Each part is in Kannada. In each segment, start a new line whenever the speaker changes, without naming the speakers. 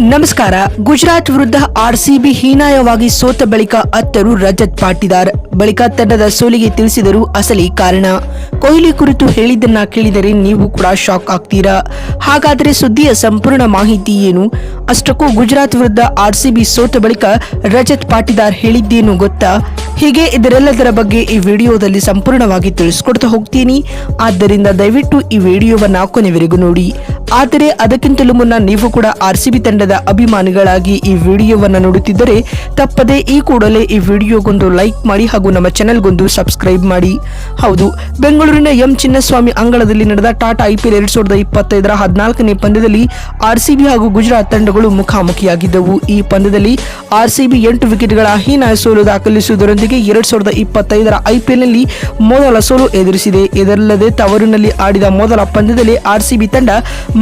ನಮಸ್ಕಾರ. ಗುಜರಾತ್ ವಿರುದ್ಧ ಆರ್ಸಿಬಿ ಹೀನಾಯವಾಗಿ ಸೋತ ಬಳಿಕ ಅತ್ತರು ರಜತ್ ಪಾಟಿದಾರ್. ಬಳಿಕ ತಂಡದ ಸೋಲಿಗೆ ತಿಳಿಸಿದರು ಅಸಲಿ ಕಾರಣ. ಕೊಹ್ಲಿ ಕುರಿತು ಹೇಳಿದ್ದನ್ನ ಕೇಳಿದರೆ ನೀವು ಕೂಡ ಶಾಕ್ ಆಗ್ತೀರಾ? ಹಾಗಾದರೆ ಸುದ್ದಿಯ ಸಂಪೂರ್ಣ ಮಾಹಿತಿ ಏನು? ಅಷ್ಟಕ್ಕೂ ಗುಜರಾತ್ ವಿರುದ್ಧ ಆರ್ಸಿಬಿ ಸೋತ ಬಳಿಕ ರಜತ್ ಪಾಟಿದಾರ್ ಹೇಳಿದ್ದೇನು ಗೊತ್ತಾ? ಹೀಗೆ ಇದರೆಲ್ಲದರ ಬಗ್ಗೆ ಈ ವಿಡಿಯೋದಲ್ಲಿ ಸಂಪೂರ್ಣವಾಗಿ ತಿಳಿಸ್ಕೊಡ್ತಾ ಹೋಗ್ತೀನಿ. ಆದ್ದರಿಂದ ದಯವಿಟ್ಟು ಈ ವಿಡಿಯೋವನ್ನು ಕೊನೆವರೆಗೂ ನೋಡಿ. ಆದರೆ ಅದಕ್ಕಿಂತಲೂ ಮುನ್ನ ನೀವು ಕೂಡ ಆರ್ಸಿಬಿ ತಂಡದ ಅಭಿಮಾನಿಗಳಾಗಿ ಈ ವಿಡಿಯೋವನ್ನ ನೋಡುತ್ತಿದ್ದರೆ ತಪ್ಪದೆ ಈ ಕೂಡಲೇ ಈ ವಿಡಿಯೋಗೊಂದು ಲೈಕ್ ಮಾಡಿ ಹಾಗೂ ನಮ್ಮ ಚಾನೆಲ್ಗೊಂದು ಸಬ್ಸ್ಕ್ರೈಬ್ ಮಾಡಿ. ಹೌದು, ಬೆಂಗಳೂರಿನ ಎಂ ಚಿನ್ನಸ್ವಾಮಿ ಅಂಗಳದಲ್ಲಿ ನಡೆದ ಟಾಟಾ ಐಪಿಎಲ್ ಎರಡ್ ಸಾವಿರದ ಇಪ್ಪತ್ತೈದರ ಹದಿನಾಲ್ಕನೇ ಪಂದ್ಯದಲ್ಲಿ ಆರ್ಸಿಬಿ ಹಾಗೂ ಗುಜರಾತ್ ತಂಡಗಳು ಮುಖಾಮುಖಿಯಾಗಿದ್ದವು. ಈ ಪಂದ್ಯದಲ್ಲಿ ಆರ್ಸಿಬಿ ಎಂಟು ವಿಕೆಟ್ಗಳ ಹೀನ ಸೋಲು ದಾಖಲಿಸುವುದರೊಂದಿಗೆ ಎರಡ್ ಸಾವಿರದ ಇಪ್ಪತ್ತೈದರ ಐಪಿಎಲ್ನಲ್ಲಿ ಮೊದಲ ಸೋಲು ಎದುರಿಸಿದೆ. ಇದಲ್ಲದೆ ತವರಿನಲ್ಲಿ ಆಡಿದ ಮೊದಲ ಪಂದ್ಯದಲ್ಲಿ ಆರ್ಸಿಬಿ ತಂಡ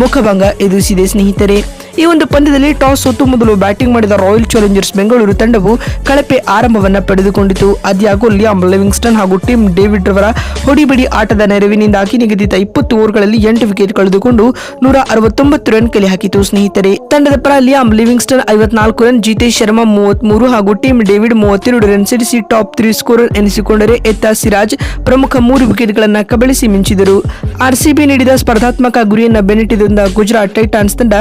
ಮುಖಭಂಗ ಎದುರಿಸಿದೆ ಸ್ನೇಹಿತರೆ. ಈ ಒಂದು ಪಂದ್ಯದಲ್ಲಿ ಟಾಸ್ ಸೋತು ಮೊದಲು ಬ್ಯಾಟಿಂಗ್ ಮಾಡಿದ ರಾಯಲ್ ಚಾಲೆಂಜರ್ಸ್ ಬೆಂಗಳೂರು ತಂಡವು ಕಳಪೆ ಆರಂಭವನ್ನು ಪಡೆದುಕೊಂಡಿತು. ಅದ್ಯಾಗೂ ಲಿಯಾಮ್ ಲಿವಿಂಗ್ಸ್ಟನ್ ಹಾಗೂ ಟಿಮ್ ಡೇವಿಡ್ ರವರ ಹೊಡಿಬಿಡಿ ಆಟದ ನೆರವಿನಿಂದಾಗಿ ನಿಗದಿತ ಇಪ್ಪತ್ತು ಓವರ್ಗಳಲ್ಲಿ ಎಂಟು ವಿಕೆಟ್ ಕಳೆದುಕೊಂಡು ನೂರ ಅರವತ್ತೊಂಬತ್ತು ರನ್ ಕಲೆ ಹಾಕಿತು. ಸ್ನೇಹಿತರೆ, ತಂಡದ ಪರ ಲಿಯಾಮ್ ಲಿವಿಂಗ್ಸ್ಟನ್ ಐವತ್ನಾಲ್ಕು ರನ್, ಜಿತೇಶ್ ಶರ್ಮಾ ಮೂವತ್ಮೂರು ಹಾಗೂ ಟಿಮ್ ಡೇವಿಡ್ ಮೂವತ್ತೆರಡು ರನ್ ಸಿಡಿಸಿ ಟಾಪ್ ತ್ರೀ ಸ್ಕೋರರ್ ಎನಿಸಿಕೊಂಡರೆ ಎತ್ತ ಸಿರಾಜ್ ಪ್ರಮುಖ ಮೂರು ವಿಕೆಟ್ಗಳನ್ನು ಕಬಳಿಸಿ ಮಿಂಚಿದರು. ಆರ್ಸಿಬಿ ನೀಡಿದ ಸ್ಪರ್ಧಾತ್ಮಕ ಗುರಿಯನ್ನು ಬೆನ್ನಿಟ್ಟಿದ್ದ ಗುಜರಾತ್ ಟೈಟಾನ್ಸ್ ತಂಡ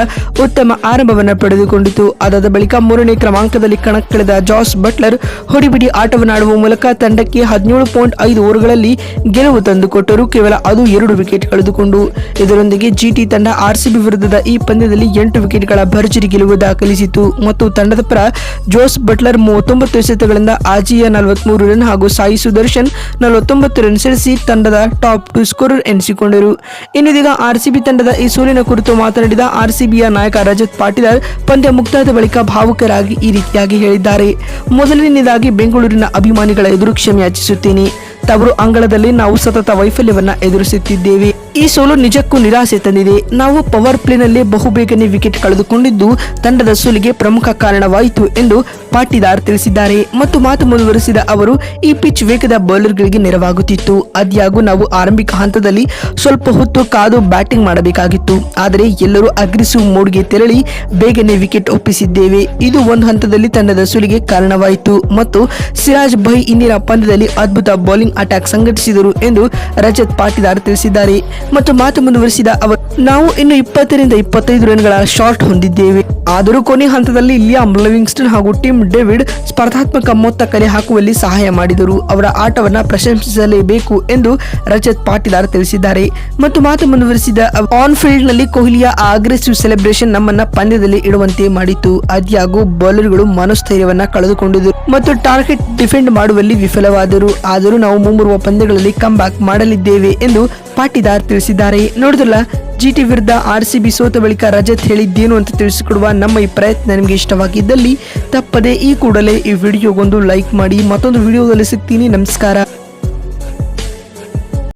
ಉತ್ತಮ ಆರಂಭವನ್ನ ಪಡೆದುಕೊಂಡಿತು. ಅದಾದ ಬಳಿಕ ಮೂರನೇ ಕ್ರಮಾಂಕದಲ್ಲಿ ಕಣಕ್ಕಿಳಿದ ಜಾಸ್ ಬಟ್ಲರ್ ಹೊಡಿಬಿಡಿ ಆಟವನ್ನಾಡುವ ಮೂಲಕ ತಂಡಕ್ಕೆ ಹದಿನೇಳು ಪಾಯಿಂಟ್ ಐದು ಓವರ್ಗಳಲ್ಲಿ ಗೆಲುವು ತಂದುಕೊಟ್ಟರು. ಕೇವಲ ಅದು ಎರಡು ವಿಕೆಟ್ ಕಳೆದುಕೊಂಡು. ಇದರೊಂದಿಗೆ ಜಿಟಿ ತಂಡ ಆರ್ಸಿಬಿ ವಿರುದ್ಧದ ಈ ಪಂದ್ಯದಲ್ಲಿ ಎಂಟು ವಿಕೆಟ್ಗಳ ಭರ್ಜರಿ ಗೆಲುವು ದಾಖಲಿಸಿತು ಮತ್ತು ತಂಡದ ಪರ ಜೋಸ್ ಬಟ್ಲರ್ ಮೂವತ್ತೊಂಬತ್ತು ಎಸೆತಗಳಿಂದ ಆಜಿಯ ನಲವತ್ಮೂರು ರನ್ ಹಾಗೂ ಸಾಯಿ ಸುದರ್ಶನ್ ನಲವತ್ತೊಂಬತ್ತು ರನ್ ಸೇರಿಸಿ ತಂಡದ ಟಾಪ್ ಟು ಸ್ಕೋರರ್ ಎನಿಸಿಕೊಂಡರು. ಇನ್ನಿದೀಗ ಆರ್ಸಿಬಿ ತಂಡದ ಈ ಸೋಲಿನ ಕುರಿತು ಮಾತನಾಡಿದ ಆರ್ಸಿಬಿಯ ನಾಯಕ ರಜತ್ ಪಾಟೀಲ್ ಪಂದ್ಯ ಮುಕ್ತಾಯದ ಬಳಿಕ ಭಾವುಕರಾಗಿ ಈ ರೀತಿಯಾಗಿ ಹೇಳಿದ್ದಾರೆ. ಮೊದಲನೇದಾಗಿ ಬೆಂಗಳೂರಿನ ಅಭಿಮಾನಿಗಳ ಎದುರು ಕ್ಷಮೆ ಯಾಚಿಸುತ್ತೇನೆ. ತವರು ಅಂಗಳದಲ್ಲಿ ನಾವು ಸತತ ವೈಫಲ್ಯವನ್ನ ಎದುರಿಸುತ್ತಿದ್ದೇವೆ. ಈ ಸೋಲು ನಿಜಕ್ಕೂ ನಿರಾಸೆ ತಂದಿದೆ. ನಾವು ಪವರ್ ಪ್ಲೇನಲ್ಲಿ ಬಹುಬೇಗನೆ ವಿಕೆಟ್ ಕಳೆದುಕೊಂಡಿದ್ದು ತಂಡದ ಸೋಲಿಗೆ ಪ್ರಮುಖ ಕಾರಣವಾಯಿತು ಎಂದು ಪಾಟೀದಾರ್ ತಿಳಿಸಿದ್ದಾರೆ ಮತ್ತು ಮಾತು ಮುಂದುವರೆಸಿದ ಅವರು, ಈ ಪಿಚ್ ವೇಗದ ಬೌಲರ್ಗಳಿಗೆ ನೆರವಾಗುತ್ತಿತ್ತು. ಅದ್ಯಾಗೂ ನಾವು ಆರಂಭಿಕ ಹಂತದಲ್ಲಿ ಸ್ವಲ್ಪ ಹೊತ್ತು ಕಾದು ಬ್ಯಾಟಿಂಗ್ ಮಾಡಬೇಕಾಗಿತ್ತು. ಆದರೆ ಎಲ್ಲರೂ ಅಗ್ರೆಸಿವ್ ಮೋಡ್ಗೆ ತೆರಳಿ ಬೇಗನೆ ವಿಕೆಟ್ ಒಪ್ಪಿಸಿದ್ದೇವೆ. ಇದು ಒಂದು ಹಂತದಲ್ಲಿ ತಂಡದ ಸುಲಿಗೆ ಕಾರಣವಾಯಿತು ಮತ್ತು ಸಿರಾಜ್ ಭೈ ಇಂದಿನ ಪಂದ್ಯದಲ್ಲಿ ಅದ್ಭುತ ಬೌಲಿಂಗ್ ಅಟ್ಯಾಕ್ ಸಂಘಟಿಸಿದರು ಎಂದು ರಜತ್ ಪಾಟೀದಾರ್ ತಿಳಿಸಿದ್ದಾರೆ. ಮತ್ತು ಮಾತು ಮುಂದುವರಿಸಿದ ಅವರು, ನಾವು ಇನ್ನು ಇಪ್ಪತ್ತರಿಂದ ಇಪ್ಪತ್ತೈದು ರನ್ಗಳ ಶಾರ್ಟ್ ಹೊಂದಿದ್ದೇವೆ. ಆದರೂ ಕೊನೆ ಹಂತದಲ್ಲಿ ಲಿಯಾಮ್ ಲಿವಿಂಗ್ಸ್ಟನ್ ಹಾಗೂ ಟಿಮ್ ಡೇವಿಡ್ ಸ್ಪರ್ಧಾತ್ಮಕ ಮೊತ್ತ ಕಲೆ ಹಾಕುವಲ್ಲಿ ಸಹಾಯ ಮಾಡಿದರು. ಅವರ ಆಟವನ್ನು ಪ್ರಶಂಸಿಸಲೇಬೇಕು ಎಂದು ರಜತ್ ಪಾಟೀದಾರ್ ತಿಳಿಸಿದ್ದಾರೆ. ಮತ್ತು ಮಾತು ಮುಂದುವರಿಸಿದ ಆನ್ ಫೀಲ್ಡ್ನಲ್ಲಿ ಕೊಹ್ಲಿಯ ಅಗ್ರೆಸಿವ್ ಸೆಲೆಬ್ರೇಷನ್ ನಮ್ಮನ್ನ ಪಂದ್ಯದಲ್ಲಿ ಇಡುವಂತೆ ಮಾಡಿತು. ಅದ್ಯಾಗೂ ಬೌಲರ್ಗಳು ಮನೋಸ್ಥೈರ್ಯವನ್ನ ಕಳೆದುಕೊಂಡಿದ್ದರು ಮತ್ತು ಟಾರ್ಗೆಟ್ ಡಿಫೆಂಡ್ ಮಾಡುವಲ್ಲಿ ವಿಫಲವಾದರು. ಆದರೂ ನಾವು ಮುಂಬರುವ ಪಂದ್ಯಗಳಲ್ಲಿ ಕಮ್ ಬ್ಯಾಕ್ ಮಾಡಲಿದ್ದೇವೆ ಎಂದು ಪಾಟೀದಾರ್ ತಿಳಿಸಿದ್ದಾರೆ. ನೋಡಿದ್ರಲ್ಲ ಜಿಟಿ ವಿರುದ್ಧ ಆರ್ ಸಿ ಬಿ ಸೋತ ಬಳಿಕ ರಜತ್ ಹೇಳಿದ್ದೇನು ಅಂತ ತಿಳಿಸಿಕೊಡುವ ನಮ್ಮ ಈ ಪ್ರಯತ್ನ ನಿಮಗೆ ಇಷ್ಟವಾಗಿದ್ದಲ್ಲಿ ತಪ್ಪದೆ ಈ ಕೂಡಲೇ ಈ ವಿಡಿಯೋಗೊಂದು ಲೈಕ್ ಮಾಡಿ ಮತ್ತೊಂದು ವಿಡಿಯೋದಲ್ಲಿ ಸಿಗ್ತೀನಿ. ನಮಸ್ಕಾರ.